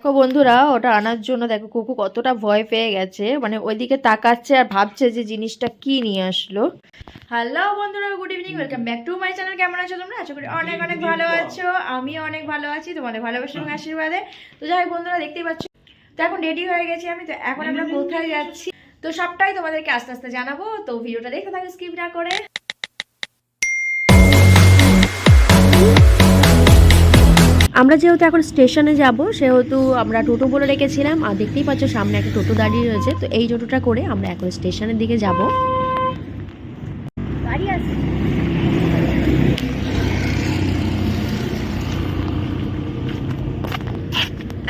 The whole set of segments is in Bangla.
দেখো বন্ধুরা ওটা আনার জন্য দেখো কুকু কতটা ভয় পেয়ে গেছে। মানে ওইদিকে তাকাচ্ছে আর ভাবছে যে জিনিসটা কি নিয়ে আসলো। হ্যালো বন্ধুরা good evening welcome back to my channel কেমন আছো তোমরা? আশা করি অনেক অনেক ভালো আছো। আমি অনেক ভালো আছি তোমাদের ভালোবাসা এবং আশীর্বাদে। তো যাই হোক বন্ধুরা দেখতেই পাচ্ছ তো এখন রেডি হয়ে গেছি আমি। তো এখন আমরা কোথায় যাচ্ছি? তো সবটাই তোমাদেরকে আস্তে আস্তে জানাব। তো ভিডিওটা দেখতে থাকো স্কিপ না করে। আমরা যেহেতু এখন স্টেশনে যাব সেহেতু আমরা টোটো বলে রেখেছিলাম আর দেখতেই পাচ্ছ সামনে একটা টোটো দাঁড়িয়ে রয়েছে। তো এই টোটোটা করে আমরা এখন স্টেশনের দিকে যাব। গাড়ি আছে।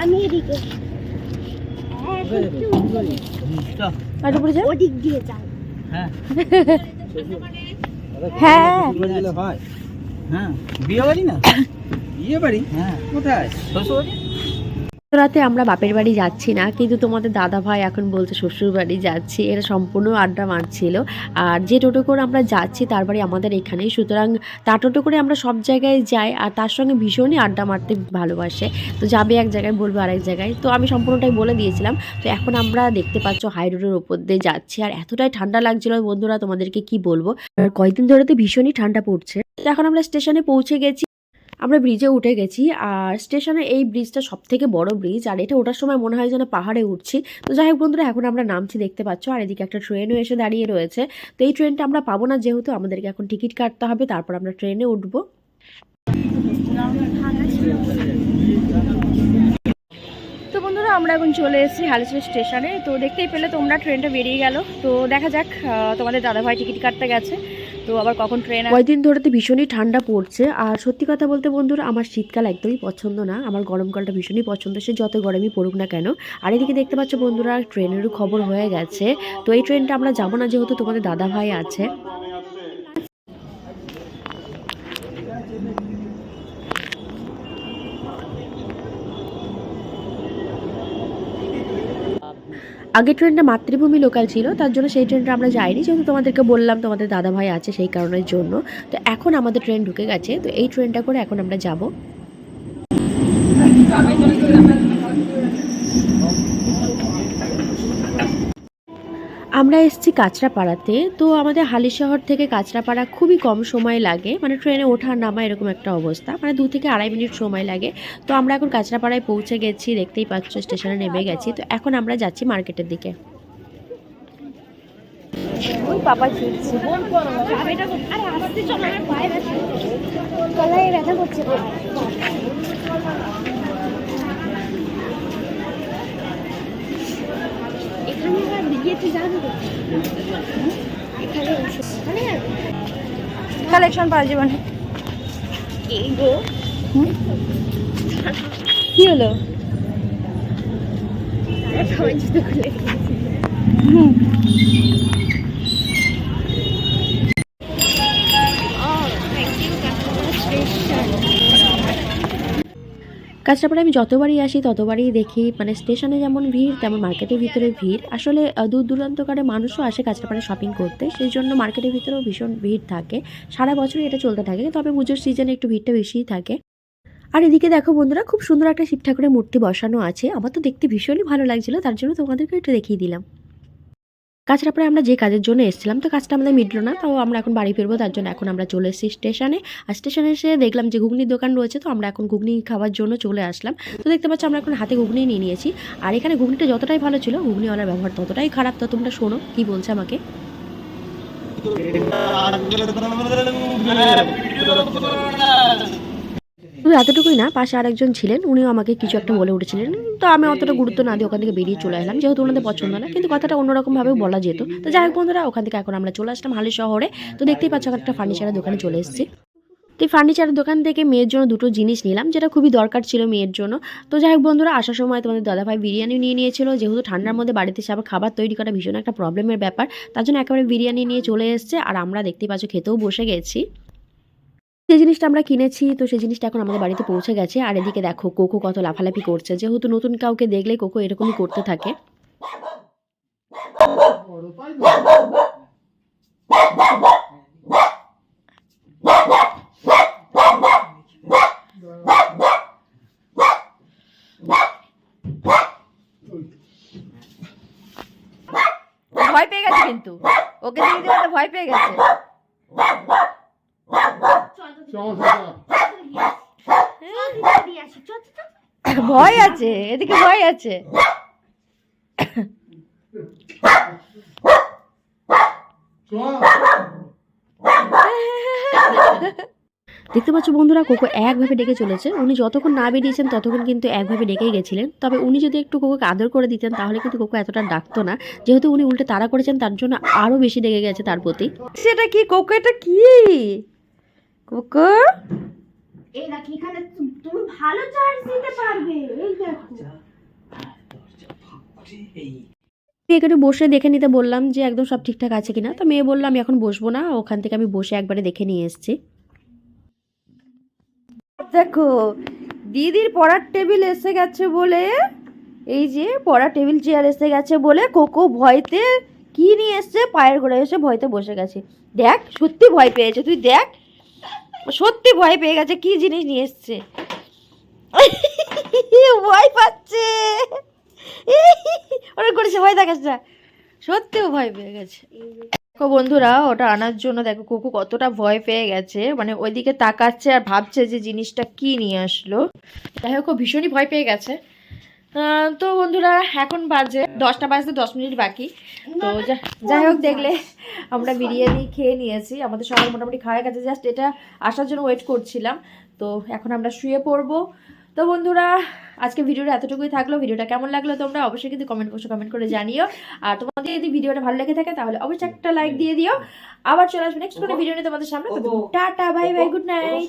আমি এদিকে। ওদিক দিয়ে যাই হ্যাঁ। হ্যাঁ। হ্যাঁ। বিয়ে বাড়ি না? বিয়ে বাড়ি হ্যাঁ। কোথায়? শ্বশুর রাতে আমরা বাপের বাড়ি যাচ্ছি না কিন্তু তোমাদের দাদা ভাই এখন বলছে শ্বশুর বাড়ি যাচ্ছি এরা সম্পূর্ণ আড্ডা মারছিল। আর যে টোটো করে আমরা যাচ্ছি তার বাড়ি আমাদের এখানেই। সুতরাং তার টোটো করে আমরা সব জায়গায় যাই আর তার সঙ্গে ভীষণই আড্ডা মারতে ভালোবাসে। তো যাবে এক জায়গায় বলবে আরেক জায়গায়। তো আমি সম্পূর্ণটাই বলে দিয়েছিলাম। তো এখন আমরা দেখতে পাচ্ছ হাই রোডের উপর দিয়ে যাচ্ছি। আর এতটাই ঠান্ডা লাগছিল বন্ধুরা তোমাদেরকে কি বলব? কয়েকদিন ধরে তো ভীষণই ঠান্ডা পড়ছে। তো এখন আমরা স্টেশনে পৌঁছে গেছি। আমরা ব্রিজে উঠে গেছি, আর স্টেশনে এই ব্রিজটা সব থেকে বড় ব্রিজ আর এটা ওঠার সময় মনে হয় যেন পাহাড়ে উঠছি। তো যাই হোক বন্ধুরা, এখন আমরা নামছি, দেখতে পাচ্ছ, আর এদিকে একটা ট্রেনও এসে দাঁড়িয়ে রয়েছে। তো এই ট্রেনটা আমরা পাবো না, যেহেতু আমাদেরকে এখন টিকিট কাটতে হবে, তারপর আমরা ট্রেনে উঠবো। তো বন্ধুরা, আমরা এখন চলে এসেছি হালিশহর স্টেশনে তো দেখতেই পেলে তোমরা ট্রেনটা বেরিয়ে গেল। তো দেখা যাক তোমাদের দাদাভাই টিকিট কাটতে গেছে। তো আবার কখন ট্রেন কয়েকদিন ধরে তো ভীষণই ঠান্ডা পড়ছে। আর সত্যি কথা বলতে বন্ধুরা, আমার শীতকাল একদমই পছন্দ না। আমার গরমকালটা ভীষণই পছন্দ, সে যত গরমই পড়ুক না কেন। আর এদিকে দেখতে পাচ্ছ বন্ধুরা ট্রেনেরও খবর হয়ে গেছে। তো এই ট্রেনটা আমরা যাব না, যেহেতু তোমাদের দাদা ভাই আছে। আগের ট্রেনটা মাতৃভূমি লোকাল ছিল, তার জন্য সেই ট্রেনটা আমরা যাইনি। যেহেতু তোমাদেরকে বললাম, তোমাদের দাদা ভাই আছে সেই কারণের জন্য। তো এখন আমাদের ট্রেন ঢুকে গেছে, তো এই ট্রেনটা করে এখন আমরা যাব। আমরা এসেছি কাঁচরাপাড়াতে, তো আমাদের হালি শহর থেকে কাঁচরাপাড়া খুবই কম সময় লাগে। মানে ট্রেনে ওঠা নামা এরকম একটা অবস্থা। মানে দু থেকে আড়াই মিনিট সময় লাগে। তো আমরা এখন কাঁচরাপাড়ায় পৌঁছে গেছি, দেখতেই পাচ্ছ, স্টেশনে নেমে গেছি। তো এখন আমরা যাচ্ছি মার্কেটের দিকে। এখানে কালেকশন পাওয়া জীবনে কি হলো? সবাই খুলে আমি যতবারই আসি, ততবারই দেখি মানে স্টেশনে যেমন ভিড়, তেমন মার্কেটের ভিতরে ভিড়। আসলে দূর দূরান্তকারে মানুষও আসে কাঁচরাপাড়ে শপিং করতে সেই জন্য মার্কেটের ভিতরেও ভীষণ ভিড় থাকে। সারা বছরই এটা চলতে থাকে তবে পুজোর সিজনে একটু ভিড়টা বেশিই থাকে। আর এদিকে দেখো বন্ধুরা, খুব সুন্দর একটা শিব ঠাকুরের মূর্তি বসানো আছে। আমার তো দেখতে ভীষণই ভালো লাগছিল, তার জন্য তোমাদেরকে একটু দেখিয়ে দিলাম। কাঁচরাপাড়ায় আমরা যে কাজের জন্য এসেছিলাম তো কাজটা আমাদের মিটলো না তাও আমরা এখন বাড়ি ফিরবো তার জন্য এখন আমরা চলে এসেছি স্টেশনে আর স্টেশনে এসে দেখলাম যে ঘুগনির দোকান রয়েছে তো আমরা এখন ঘুগনি খাওয়ার জন্য চলে আসলাম তো দেখতে পাচ্ছি আমরা এখন হাতে ঘুগনি নিয়ে নিয়েছি আর এখানে ঘুগনিটা যতটাই ভালো ছিল ঘুগনিওয়ালার ব্যবহার ততটাই খারাপ তো তোমরা শোনো কি বলছে আমাকে শুধু এতটুকুই না, পাশে আরেকজন ছিলেন, উনিও আমাকে কিছু একটা বলে উঠেছিলেন। তো আমি অতটা গুরুত্ব না দিয়ে ওখান থেকে বেরিয়ে চলে এলাম যেহেতু ওনাদের পছন্দ না, কিন্তু কথাটা অন্যরকমভাবেও বলা যেত। তো যাই হোক বন্ধুরা, ওখান থেকে এখন আমরা চলে আসলাম হালি শহরে। তো দেখতেই পাচ্ছ, একটা ফার্নিচারের দোকানে চলে এসেছি। তো ফার্নিচারের দোকান থেকে মেয়ের জন্য দুটো জিনিস নিলাম, যেটা খুবই দরকার ছিল মেয়ের জন্য। তো যাই হোক বন্ধুরা, আসার সময় তোমাদের দাদাভাই বিরিয়ানি নিয়ে নিয়েছিল। যেহেতু ঠান্ডার মধ্যে বাড়িতে এসে আবার খাবার তৈরি করা ভীষণ একটা প্রবলেমের ব্যাপার, তার জন্য একেবারে বিরিয়ানি নিয়ে চলে এসেছে। আর আমরা দেখতেই পাচ্ছ, খেতেও বসে গেছি। যে জিনিসটা আমরা কিনেছি, তো সেই জিনিসটা এখন আমাদের বাড়িতে পৌঁছে গেছে। আর এদিকে দেখো, কোকো কত লাফালাফি করছে। যেহেতু নতুন কাউকে দেখলে কোকো এরকমই করতে থাকে। ভয় পেয়ে গেছে কিন্তু। ওকে দেখে ভয় পেয়ে গেছে। ভয় আছে, এদিকে ভয় আছে। দেখতে পাচ্ছ বন্ধুরা, কোকো একভাবে ডেকে চলেছে। উনি যতক্ষণ না বেরিয়েছেন, ততক্ষণ কিন্তু একভাবে ডেকেই গেছিলেন। তবে উনি যদি একটু কোকোকে আদর করে দিতেন, তাহলে কিন্তু কোকো এতটা ডাকতো না। যেহেতু উনি উল্টে তাড়া করেছেন, তার জন্য আরও বেশি ডেকে গেছে তার প্রতি। সেটা কি? কোকো, এটা কি? কোকো এই দেখ এখানে তুমি ভালো চার্জ দিতে পারবে। এই দেখো। এই। একটু বসে দেখে নিতে বললাম যে একদম সব ঠিকঠাক আছে কিনা। তো মেয়ে বললাম আমি এখন বসবো না ওখান থেকে আমি বসে একবারে দেখে নিয়ে এসেছি। দেখো দিদির পড়ার টেবিল এসে গেছে বলে এই যে পড়ার টেবিল চেয়ার এসে গেছে বলে কোকো ভয়তে কি নিয়ে এসছে? পায়ের ঘোড়া এসে ভয়তে বসে গেছে। দেখ সত্যি ভয় পেয়েছে। তুই দেখ সত্যি ভয় পেয়ে গেছে, কি জিনিস নিয়ে এসছে? ভয় পাচ্ছে। ওরা করেছে ভয় দেখাস না। সত্যিও ভয় পেয়ে গেছে। দেখো বন্ধুরা, ওটা আনার জন্য দেখো কুকু কতটা ভয় পেয়ে গেছে। মানে ওইদিকে তাকাচ্ছে আর ভাবছে যে জিনিসটা কি নিয়ে আসলো। যাই হোক ভীষণই ভয় পেয়ে গেছে। তো বন্ধুরা এখন বাজে দশটা বাজতে দশ মিনিট বাকি। তো যাই হোক দেখলে আমরা বিরিয়ানি খেয়ে নিয়েছি। আমাদের সবার মোটামুটি খাওয়া গেছে। জাস্ট এটা আসার জন্য ওয়েট করছিলাম। তো এখন আমরা শুয়ে পড়ব। তো বন্ধুরা আজকে ভিডিওটা এতটুকুই থাকল। ভিডিওটা কেমন লাগল তোমরা অবশ্যই কিন্তু কমেন্ট বক্সে কমেন্ট করে জানিও। আর তোমাদের যদি ভিডিওটা ভালো লেগে থাকে তাহলে অবশ্যই একটা লাইক দিয়ে দিও। আবার চলে আসবে নেক্সট কোনো ভিডিও নিয়ে তোমাদের সামনে। Tata bye bye good night